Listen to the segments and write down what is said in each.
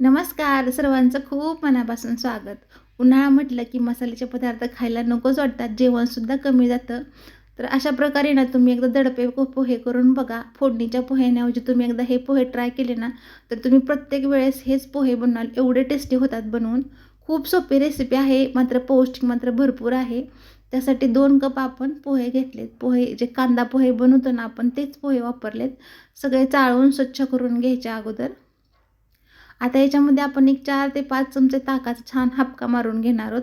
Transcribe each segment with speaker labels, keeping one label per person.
Speaker 1: नमस्कार सर्वांचं खूप मनापासून स्वागत. उन्हाळा म्हटलं की मसाल्याचे पदार्थ खायला नकोच वाटतात जेवणसुद्धा कमी जातं. तर अशा प्रकारे ना तुम्ही एकदा दडपे पोहे करून बघा. फोडणीच्या पोह्याऐवजी तुम्ही एकदा हे पोहे ट्राय केले ना तर तुम्ही प्रत्येक वेळेस हेच पोहे बनवाल. एवढे टेस्टी होतात बनवून. खूप सोपी रेसिपी आहे मात्र पौष्टिक मात्र भरपूर आहे. त्यासाठी दोन कप आपण पोहे घेतलेत. पोहे जे कांदा पोहे बनवतो ना आपण तेच पोहे वापरलेत. सगळे चाळून स्वच्छ करून घ्यायच्या अगोदर. आता याच्यामध्ये आपण एक चार ते पाच चमचे ताकाचा छान हापका मारून घेणार आहोत.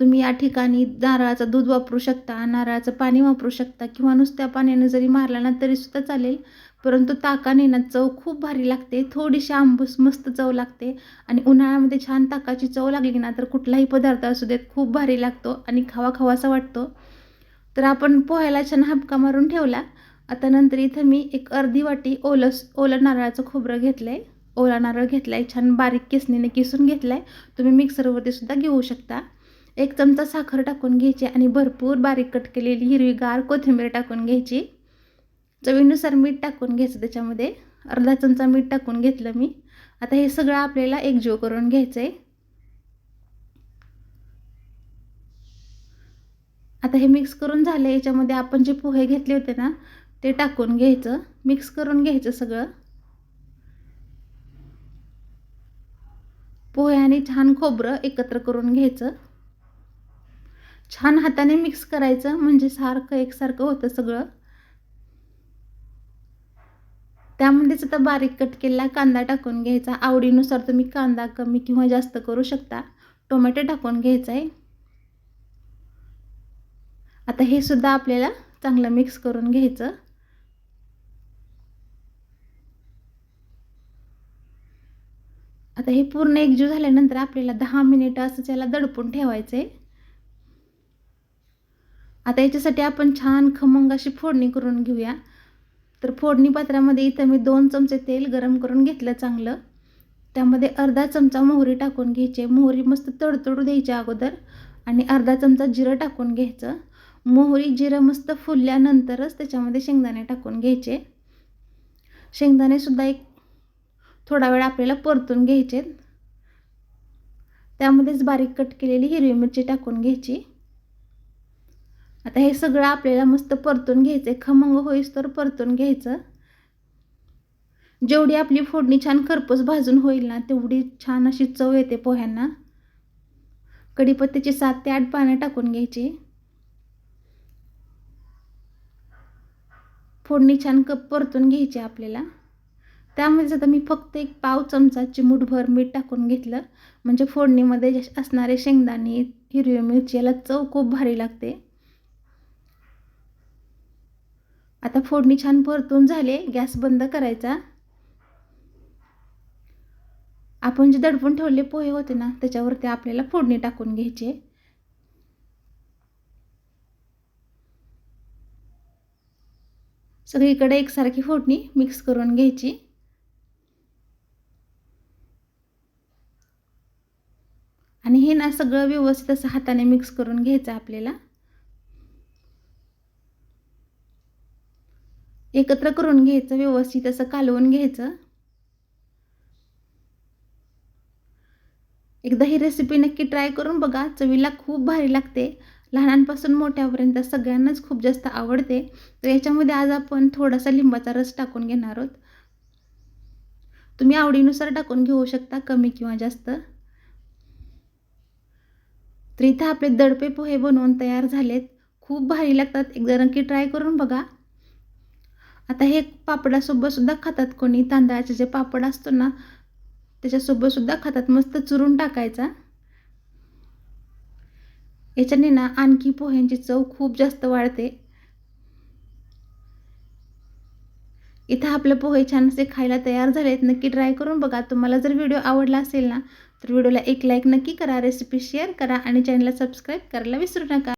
Speaker 1: तुम्ही या ठिकाणी नारळाचं दूध वापरू शकता नारळाचं पाणी वापरू शकता किंवा नुसत्या पाण्याने जरी मारला ना तरीसुद्धा चालेल. परंतु ताकाने ना चव खूप भारी लागते थोडीशी आंबूस मस्त चव लागते आणि उन्हाळ्यामध्ये छान ताकाची चव लागली ना तर कुठलाही पदार्थ असू देत खूप भारी लागतो आणि खावा खावासा वाटतो. तर आपण पोह्याला छान हापका मारून ठेवला. आता नंतर इथं मी एक अर्धी वाटी ओलस ओलं नारळाचं खोबरं घेतलं आहे ओला नारळ घेतला आहे छान बारीक किसणीने किसून घेतला आहे तुम्ही मिक्सरवरती सुद्धा घेऊ शकता. एक चमचा साखर टाकून घ्यायची आणि भरपूर बारीक कट केलेली हिरवीगार कोथिंबीर टाकून घ्यायची. चवीनुसार मीठ टाकून घ्यायचं त्याच्यामध्ये. अर्धा चमचा मीठ टाकून घेतलं मी. आता हे सगळं आपल्याला एकजीव करून घ्यायचं आहे आता हे मिक्स करून झालं याच्यामध्ये आपण जे पोहे घेतले होते ना ते टाकून घ्यायचं. मिक्स करून घ्यायचं सगळं. पोहे आणि छान खोबरं एकत्र करून घ्यायचं. छान हाताने मिक्स करायचं म्हणजे सारखं एकसारखं होतं सगळं. त्यामध्येच आता बारीक कट केलेला कांदा टाकून घ्यायचा. आवडीनुसार तुम्ही कांदा कमी किंवा जास्त करू शकता. टोमॅटो टाकून घ्यायचा आहे आता हे सुद्धा आपल्याला चांगलं मिक्स करून घ्यायचं. आता हे पूर्ण एकजीव झाल्यानंतर आपल्याला दहा मिनिटं असं त्याला दडपून ठेवायचं आहे आता याच्यासाठी आपण छान खमंग अशी फोडणी करून घेऊया. तर फोडणी पात्रामध्ये इथं मी दोन चमचे तेल गरम करून घेतलं चांगलं. त्यामध्ये अर्धा चमचा मोहरी टाकून घ्यायची. मोहरी मस्त तडतडू द्यायची अगोदर आणि अर्धा चमचा जिरं टाकून घ्यायचं. मोहरी जिरं मस्त फुलल्यानंतरच त्याच्यामध्ये शेंगदाणे टाकून घ्यायचे. शेंगदाणेसुद्धा एक थोडा वेळ आपल्याला परतून घ्यायचे त्यामध्येच बारीक कट केलेली हिरवी मिरची टाकून घ्यायची. आता हे सगळं आपल्याला मस्त परतून घ्यायचं आहे खमंग होईस तर परतून घ्यायचं. जेवढी आपली फोडणी छान खरपूस भाजून होईल ना तेवढी छान अशी चव येते पोह्यांना. कढीपत्त्याची सात ते आठ पानं टाकून घ्यायची. फोडणी छान कप परतून घ्यायची आपल्याला. त्यामध्ये आता मी फक्त एक पाव चमचा चिमूटभर मीठ टाकून घेतलं. म्हणजे फोडणीमध्ये असणारे शेंगदाणे हिरवी मिरची याला चव खूप भारी लागते. आता फोडणी छान परतून झाले गॅस बंद करायचा. आपण जे दडपून ठेवले पोहे होते ना त्याच्यावरती आपल्याला फोडणी टाकून घ्यायचे सगळीकडे एकसारखी फोडणी मिक्स करून घ्यायची. आणि हे ना सगळं व्यवस्थित असं हाताने मिक्स करून घ्यायचं आपल्याला. एकत्र करून घ्यायचं व्यवस्थित असं कालवून घ्यायचं. एकदा ही रेसिपी नक्की ट्राय करून बघा. चवीला खूप भारी लागते. लहानांपासून मोठ्यापर्यंत सगळ्यांनाच खूप जास्त आवडते. तर याच्यामध्ये आज आपण थोडासा लिंबाचा रस टाकून घेणार आहोत. तुम्ही आवडीनुसार टाकून घेऊ शकता कमी किंवा जास्त. तर इथं आपले दडपे पोहे बनवून तयार झालेत. खूप भारी लागतात. एकदा नक्की ट्राय करून बघा. आता हे पापडासोबतसुद्धा खातात कोणी. तांदळाचे जे पापड असतो ना त्याच्यासोबतसुद्धा खातात. मस्त चुरून टाकायचा. याच्याने ना आणखी पोह्यांची चव खूप जास्त वाढते. इथं आपलं पोहे छान असे खायला तयार झालेत नक्की ट्राय करून बघा. तुम्हाला जर व्हिडिओ आवडला असेल ना तर व्हिडिओला एक लाईक नक्की करा. रेसिपी शेअर करा आणि चॅनलला सबस्क्राईब करायला विसरू नका.